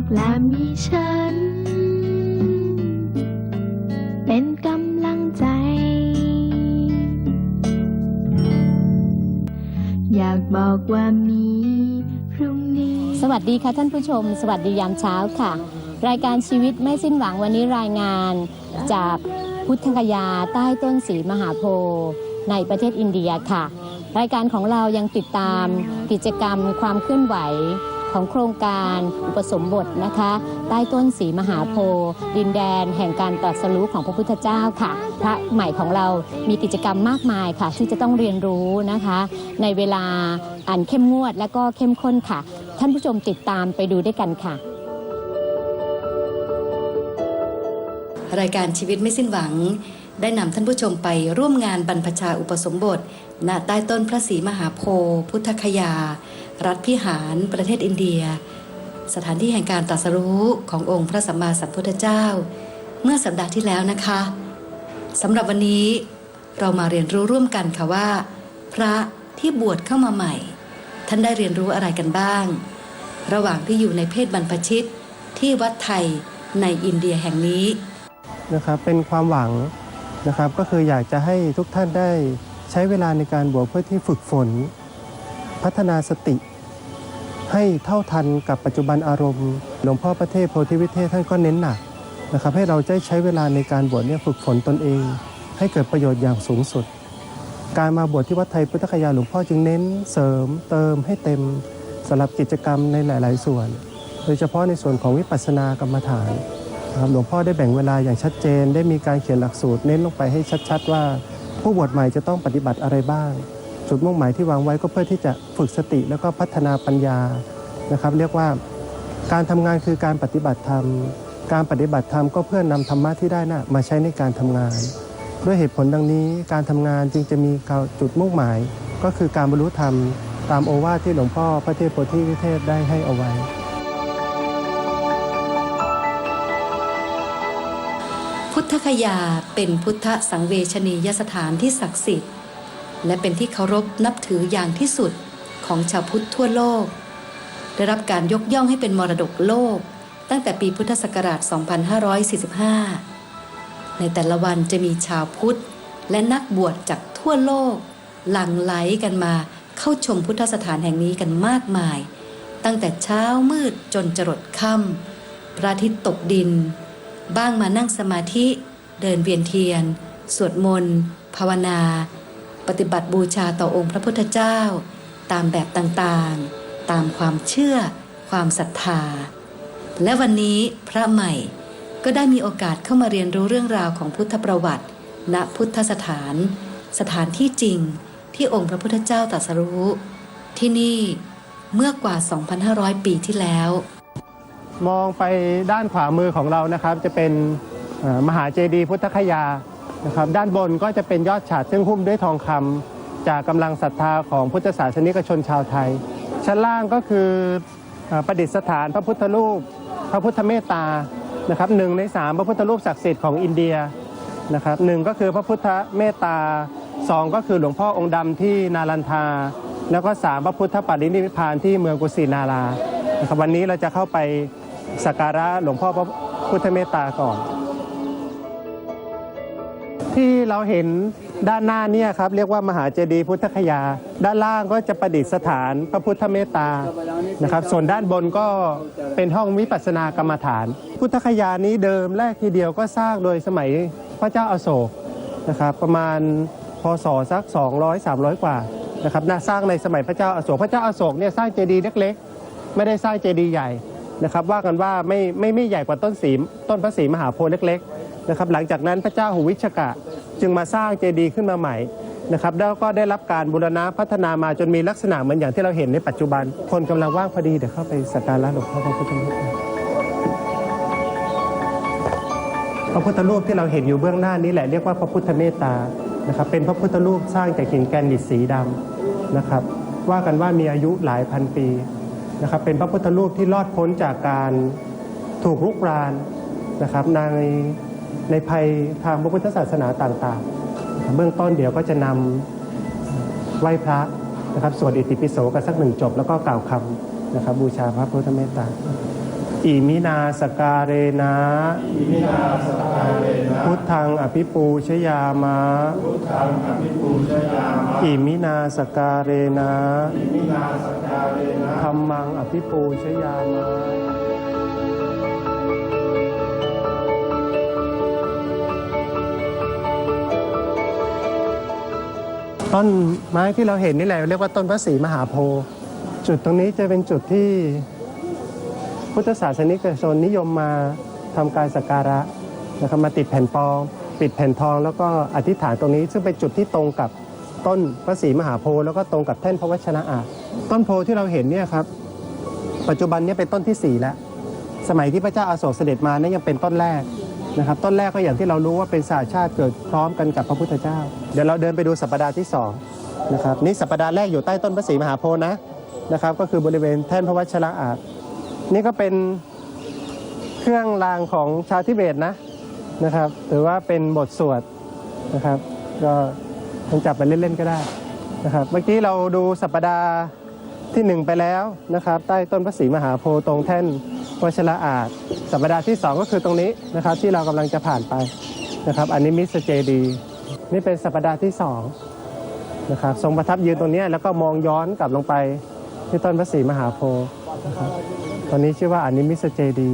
อกและมีฉัน เป็นกำลังใจ อยากบอกว่ามีพรุ่งนี้ สวัสดีค่ะท่านผู้ชม สวัสดียามเช้าค่ะ รายการชีวิตไม่สิ้นหวังวันนี้รายงานจากพุทธคยาใต้ต้นสีมหาโพธิ์ในประเทศอินเดียค่ะ รายการของเรายังติดตามกิจกรรมความเคลื่อนไหว ของโครงการอุปสมบทนะคะ ใต้ต้นสีมหาโพธิ์ดินแดนแห่งการตรัสรู้ของพระพุทธเจ้าค่ะ พระใหม่ของเรามีกิจกรรมมากมายค่ะ ที่จะต้องเรียนรู้นะคะ ในเวลาอันเข้มงวดและก็เข้มข้นค่ะ ท่านผู้ชมติดตามไปดูด้วยกันค่ะรายการชีวิตไม่สิ้นหวัง ได้นำท่านผู้ชมไปร่วมงานบรรพชาอุปสมบทณใต้ต้นพระศรีมหาโพธิ์พุทธคยา รัฐพิหาร ประเทศอินเดีย สถานที่แห่งการตรัสรู้ขององค์พระสัมมาสัมพุทธเจ้า เมื่อสัปดาห์ที่แล้วนะคะสำหรับวันนี้เรามาเรียนรู้ร่วมกันค่ะว่า พระที่บวชเข้ามาใหม่ ท่านได้เรียนรู้อะไรกันบ้าง ระหว่างที่อยู่ในเพศบรรพชิตที่วัดไทยในอินเดียแห่งนี้นะครับเป็นความหวังนะครับก็คืออยากจะให้ทุกท่านได้ใช้เวลาในการบวชเพื่อที่ฝึกฝน พัฒนาสติ ให้เท่าทันกับปัจจุบันอารมณ์ หลวงพ่อประเทศโพธิวิเทศท่านก็เน้นหนักนะครับให้เราได้ใช้เวลาในการบวชเนี่ยฝึกฝนตนเอง ให้เกิดประโยชน์อย่างสูงสุด การมาบวชที่วัดไทยพุทธคยาหลวงพ่อจึงเน้นเสริมเติมให้เต็มสำหรับกิจกรรมในหลาย ๆ ส่วน โดยเฉพาะในส่วนของวิปัสสนากรรมฐานนะครับหลวงพ่อได้แบ่งเวลาอย่างชัดเจน ได้มีการเขียนหลักสูตรเน้นลงไปให้ชัด ๆ ว่า ผู้บวชใหม่จะต้องปฏิบัติอะไรบ้าง จุดมุ่งหมายที่วางไว้ก็เพื่อที่จะฝึกสติแล้วก็พัฒนาปัญญานะครับเรียกว่าการทำงานคือการปฏิบัติธรรม การปฏิบัติธรรมก็เพื่อนำธรรมะที่ได้น่ะมาใช้ในการทำงาน ด้วยเหตุผลดังนี้การทำงานจึงจะมีจุดมุ่งหมาย ก็คือการบรรลุธรรม ตามโอวาทที่หลวงพ่อพระเทพโพธิวิเทศได้ให้เอาไว้พุทธคยาเป็นพุทธสังเวชนียสถานที่ศักดิ์สิทธิ์ และเป็นที่เคารพนับถืออย่างที่สุดของชาวพุทธทั่วโลก ได้รับการยกย่องให้เป็นมรดกโลก ตั้งแต่ปีพุทธศักราช 2545 ในแต่ละวันจะมีชาวพุทธ และนักบวชจากทั่วโลก หลั่งไหลกันมาเข้าชมพุทธสถานแห่งนี้กันมากมาย ตั้งแต่เช้ามืดจนจรดค่ำพระอาทิตย์ตกดิน บ้างมานั่งสมาธิ เดินเวียนเทียน สวดมนต์ภาวนา ปฏิบัติบูชาต่อองค์พระพุทธเจ้า ตามแบบต่างๆ ตามความเชื่อ ความศรัทธา และวันนี้พระใหม่ก็ได้มีโอกาสเข้ามาเรียนรู้เรื่องราวของพุทธประวัติ ณพุทธสถาน สถานที่จริงที่องค์พระพุทธเจ้าตรัสรู้ ที่นี่เมื่อกว่า 2,500 ปีที่แล้ว มองไปด้านขวามือของเรานะครับ จะเป็นมหาเจดีย์พุทธคยา นะครับด้านบนก็จะเป็นยอดฉัตรซึ่งหุ้มด้วยทองคำจากกำลังศรัทธาของพุทธศาสนิกชนชาวไทย ชั้นล่างก็คือเอ่อประดิษฐานพระพุทธรูป พระพุทธเมตตานะครับหนึ่งในสามพระพุทธรูปศักดิ์สิทธิ์ของอินเดียนะครับหนึ่งก็คือพระพุทธเมตตาสองก็คือหลวงพ่อองค์ดำที่นาลันทา แล้วก็สามพระพุทธปรินิพพานที่เมืองกุสินารานะครับวันนี้เราจะเข้าไปสักการะหลวงพ่อพระพุทธเมตตาก่อน ที่เราเห็นด้านหน้าเนี่ยครับเรียกว่ามหาเจดีย์พุทธคยา ด้านล่างก็จะประดิษฐานพระพุทธเมตตานะครับ ส่วนด้านบนก็เป็นห้องวิปัสสนากรรมฐาน พุทธคยานี้เดิมแรกทีเดียวก็สร้างโดยสมัยพระเจ้าอาโศกนะครับประมาณพศสัก 200-300 กว่านะครับน่าสร้างในสมัยพระเจ้าอาโศกพระเจ้าอาโศกเนี่ยสร้างเจดีย์เล็กๆ ไม่ได้สร้างเจดีย์ใหญ่นะครับว่ากันว่าไม่ไม่ไม่ใหญ่กว่าต้นสีต้นพระศรีมหาโพธิ์เล็กๆ นะครับหลังจากนั้นพระเจ้าหุวิชกะจึงมาสร้างเจดีย์ขึ้นมาใหม่นะครับแล้วก็ได้รับการบูรณะพัฒนามาจนมีลักษณะเหมือนอย่างที่เราเห็นในปัจจุบัน คนกำลังว่างพอดีเดี๋ยวเข้าไปสักการะหลวงพ่อพระพุทธรูปกันพระพุทธรูปที่เราเห็นอยู่เบื้องหน้านี้แหละเรียกว่าพระพุทธเมตตานะครับเป็นพระพุทธรูปสร้างจากหินแกรนิตสีดำนะครับว่ากันว่ามีอายุหลายพันปีนะครับเป็นพระพุทธรูปที่รอดพ้นจากการถูกรุกรานนะครับใน ในภัยทางพระพุทธศาสนาต่างๆนะครับเบื้องต้นเดี๋ยวก็จะนำไหว้พระนะครับสวดอิติปิโสกันสักหนึ่งจบ แล้วก็กล่าวคำนะครับบูชาพระพุทธเมตตาอิมินาสการเรนะอิมินาสการเรนะพุทธังอภิปูชยามะพุทธังอภิปูชยามะอิมินาสการเรนะอิมินาสการเรนะธรรมังอภิปูชยามะ ต้นไม้ที่เราเห็นนี่แหละเรียกว่าต้นพระศรีมหาโพธิ์จุดตรงนี้จะเป็นจุดที่พุทธศาสนิกชนนิยมมาทำการสักการะนะครับมาติดแผ่นปอง ปิดแผ่นทอง แล้วก็อธิษฐานตรงนี้ ซึ่งเป็นจุดที่ตรงกับต้นพระศรีมหาโพธิ์แล้วก็ตรงกับแท่นพระวชนะอาต้นโพธิ์ที่เราเห็นเนี่ยครับ ปัจจุบันนี้เป็นต้นที่สี่แล้วสมัยที่พระเจ้าอาโศกเสด็จมาเนี่ยยังเป็นต้นแรก นะครับต้นแรกก็อย่างที่เรารู้ว่าเป็นศาสตร์ชาติเกิดพร้อมกันกับพระพุทธเจ้า เดี๋ยวเราเดินไปดูสัปดาห์ที่สองนะครับนี่สัปดาห์แรกอยู่ใต้ต้นพระศรีมหาโพธิ์นะนะครับก็คือบริเวณแท่นพระวชระอาจนี่ก็เป็นเครื่องรางของชาวทิเบตนะนะครับถือว่าเป็นบทสวดนะครับ ก็ลองจับไปเล่นๆก็ได้นะครับเมื่อกี้เราดูสัปดาห์ที่หนึ่งไปแล้วนะครับ ใต้ต้นพระศรีมหาโพธิ์ตรงแท่น วชระอาจสัปดาห์ที่สองก็คือตรงนี้นะครับ ที่เรากำลังจะผ่านไปนะครับ อันนี้มิสเจดี นี่เป็นสัปดาห์ที่สองนะครับทรงประทับยืนตรงนี้แล้วก็มองย้อนกลับลงไปที่ต้นพระศรีมหาโพธิ์นะครับตอนนี้ชื่อว่าอานิมิสเจดี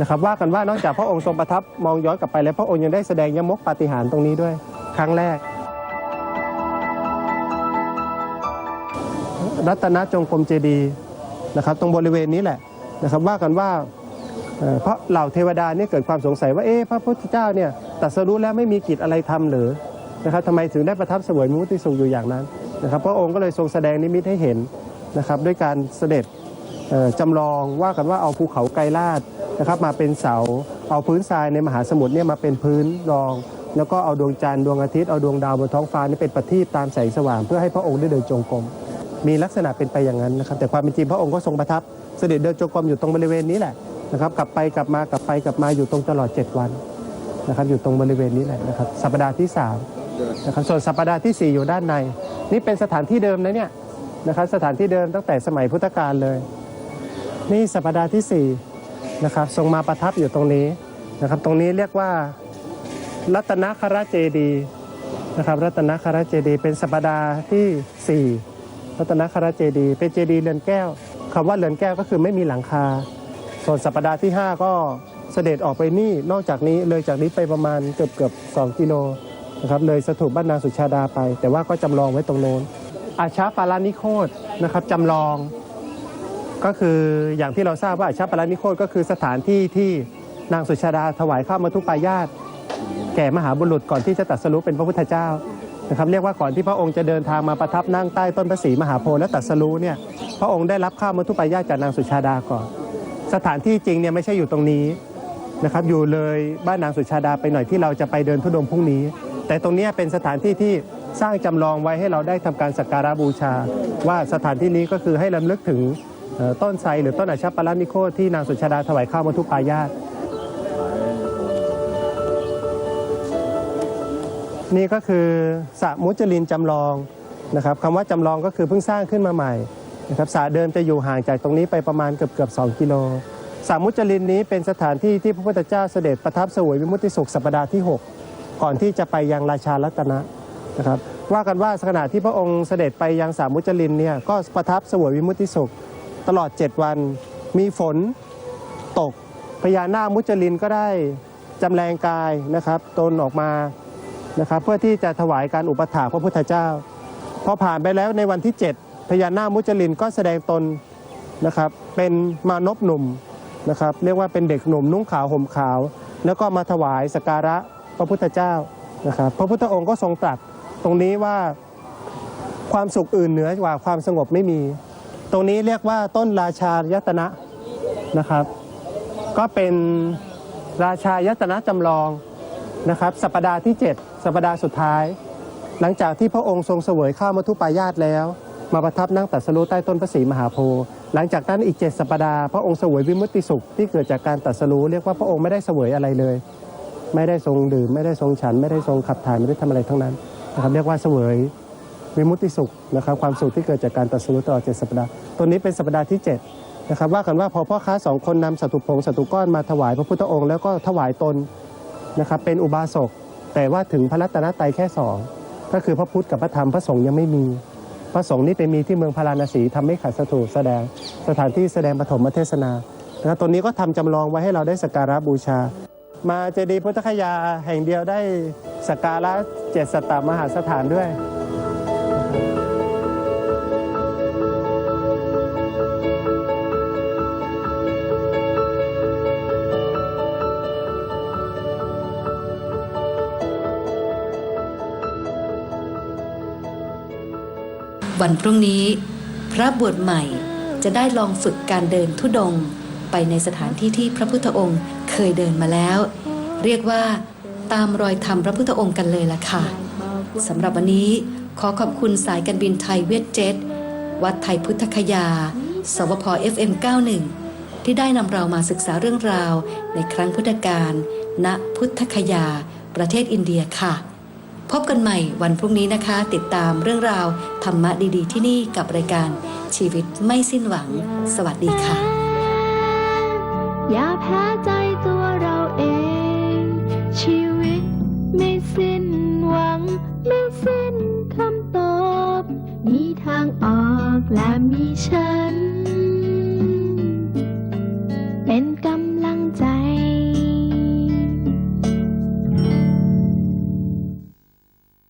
นะครับว่ากันว่านอกจากพระองค์ทรงประทับมองย้อนกลับไปแล้วพระองค์ยังได้แสดงยมกปาฏิหาริย์ตรงนี้ด้วย ครั้งแรก รัตนจงกรมเจดีนะครับ ตรงบริเวณนี้แหละ นะครับว่ากันว่าเพราะเหล่าเทวดาเนี่ยเกิดความสงสัยว่าเอ๊ะพระพุทธเจ้าเนี่ยตรัสรู้แล้วไม่มีกิจอะไรทำหรือนะครับทำไมถึงได้ประทับเสวยมุติสุขอยู่อย่างนั้นนะครับ พระองค์ก็เลยทรงแสดงนิมิตให้เห็นนะครับด้วยการเสด็จจำลองว่ากันว่าเอาภูเขาไกรลาดนะครับมาเป็นเสา เอาพื้นทรายในมหาสมุทรเนี่ยมาเป็นพื้นรอง แล้วก็เอาดวงจันทร์ดวงอาทิตย์เอาดวงดาวบนท้องฟ้านี่เป็นประทีปตามแสงสว่างเพื่อให้พระองค์ได้เดินจงกรมมีลักษณะเป็นไปอย่างนั้นนะครับ แต่ความเป็นจริงพระองค์ก็ทรงประทับ เสด็จเดินจงกรมอยู่ตรงบริเวณนี้แหละนะครับ กลับไปกลับมากลับไปกลับมาอยู่ตรงตลอด 7 วันนะครับ อยู่ตรงบริเวณนี้แหละนะครับ สัปดาห์ที่3นะครับส่วนสัปดาห์ทีสี่ 4 อยู่ด้านใน นี่เป็นสถานที่เดิมนะเนี่ยนะครับสถานที่เดิมตั้งแต่สมัยพุทธกาลเลย นี่สัปดาห์ที่4นะครับทรงมาประทับอยู่ตรงนี้นะครับ ตรงนี้เรียกว่ารัตนคราเจดีนะครับ รัตนคราเจดีเป็นสัปดาห์ที่ 4 รัตนคราเจดีเป็นเจดีเรือนแก้ว คำว่าเรือนแก้วก็คือไม่มีหลังคา ส่วนสัปดาห์ที่ 5 ก็เสด็จออกไปนี่นอกจากนี้เลยจากนี้ไปประมาณเกือบเกือบ2กิโลนะครับเลยสถูปบ้านนางสุชาดาไป แต่ว่าก็จำลองไว้ตรงโน้น อาชาปารานิโคตนะครับจำลอง ก็คืออย่างที่เราทราบว่าอาชาปารานิโคตก็คือสถานที่ที่นางสุชาดาถวายข้าวมาทุปายาตแก่มหาบุรุษก่อนที่จะตรัสรู้เป็นพระพุทธเจ้านะครับเรียกว่าก่อนที่พระองค์จะเดินทางมาประทับนั่งใต้ต้นพระศรีมหาโพธิ์และตรัสรู้เนี่ย พระองค์ได้รับข้าวมาทุปายาตจากนางสุชาดาก่อน สถานที่จริงเนี่ยไม่ใช่อยู่ตรงนี้นะครับอยู่เลยบ้านนางสุชาดาไปหน่อยที่เราจะไปเดินทุดงพรุ่งนี้ แต่ตรงนี้เป็นสถานที่ที่สร้างจำลองไว้ให้เราได้ทำการสักการะบูชา ว่าสถานที่นี้ก็คือให้ลำลึกถึงต้นไทรหรือต้นอาชัปปารานิโคที่นางสุชาดาถวายข้าวมัทุปายาตนี่ก็คือสระมุจลินจำลองนะครับคำว่าจำลองก็คือเพิ่งสร้างขึ้นมาใหม่ นะครับสระเดิมจะอยู่ห่างจากตรงนี้ไปประมาณเกือบเกือบสกิโลสระมุจลินนี้เป็นสถานที่ที่พระพุทธเจ้าเสด็จประทับสวยวิมุติสุขสัปดาห์ที่ 6 ก่อนที่จะไปยังราชารัตนะนะครับว่ากันว่าขณะที่พระองค์เสด็จไปยังสามุจลินเนี่ยก็ประทับสวยวิมุติสุข ตลอด 7 วันมีฝนตกพญานาคมุจลินก็ได้จำแรงกายนะครับตนออกมานะครับเพื่อที่จะถวายการอุปถาพระพุทธเจ้าพอผ่านไปแล้วในวันที่ 7 พญานาคมุจลินก็แสดงตนนะครับเป็นมานพหนุ่มนะครับเรียกว่าเป็นเด็กหนุ่มนุ่งขาวห่มขาว แล้วก็มาถวายสักการะพระพุทธเจ้านะครับพระพุทธองค์ก็ทรงตรัสตรงนี้ว่าความสุขอื่นเหนือกว่าความสงบไม่มี ตรงนี้เรียกว่าต้นราชายตนะนะครับ ก็เป็นราชายตนะจำลองนะครับ สัปดาห์ที่ 7 สัปดาห์สุดท้าย หลังจากที่พระองค์ทรงเสวยข้าวมัทุปายาตแล้ว มาประทับนั่งตรัสรู้ใต้ต้นพระศรีมหาโพธิ์หลังจากนั้นอีกเจ็ดสัปดาห์พระองค์เสวยวิมุตติสุขที่เกิดจากการตรัสรู้เรียกว่าพระองค์ไม่ได้เสวยอะไรเลย ไม่ได้ทรงดื่มไม่ได้ทรงฉัน ไม่ได้ทรงขับถ่ายไม่ได้ทำอะไรทั้งนั้นนะครับเรียกว่าเสวยวิมุตติสุขนะครับความสุขที่เกิดจากการตรัสรู้ตลอดเจ็ดสัปดาห์ตัวนี้เป็นสัปดาห์ที่เจ็ดนะครับว่ากันว่าพอพ่อค้าสองคนนำสัตุพงสัตุก้อนมาถวายพระพุทธองค์แล้วก็ถวายตนนะครับเป็นอุบาสกแต่ว่าถึงพระรัตนตรัยแค่สองก็คือพระพุทธกับพระธรรมพระสงฆ์ยังไม่มี พระสงฆ์นี่ไปมีที่เมืองพาราณสีทำให้ขัดสถูปแสดงสถานที่แสดงปฐมเทศนาแล้วตัวนี้ก็ทำจำลองไว้ให้เราได้สักการะบูชา มาเจดีย์พุทธคยาแห่งเดียวได้สักการะเจ็ดสตามหาสถานด้วย วันพรุ่งนี้ พระบวชใหม่จะได้ลองฝึกการเดินทุดง ไปในสถานที่ที่พระพุทธองค์เคยเดินมาแล้ว เรียกว่าตามรอยธรรมพระพุทธองค์กันเลยล่ะค่ะสำหรับวันนี้ขอขอบคุณสายการบินไทยเวทเจ็ตวัดไทยพุทธคยา สวพ FM 91 ที่ได้นำเรามาศึกษาเรื่องราวในครั้งพุทธกาลณพุทธคยา ประเทศอินเดียค่ะ พบกันใหม่วันพรุ่งนี้นะคะ ติดตามเรื่องราวธรรมะดีๆ ที่นี่กับรายการชีวิตไม่สิ้นหวัง สวัสดีค่ะ อย่าแพ้ใจตัวเราเอง ชีวิตไม่สิ้นหวัง ไม่สิ้นคำตอบ มีทางออกและมีฉัน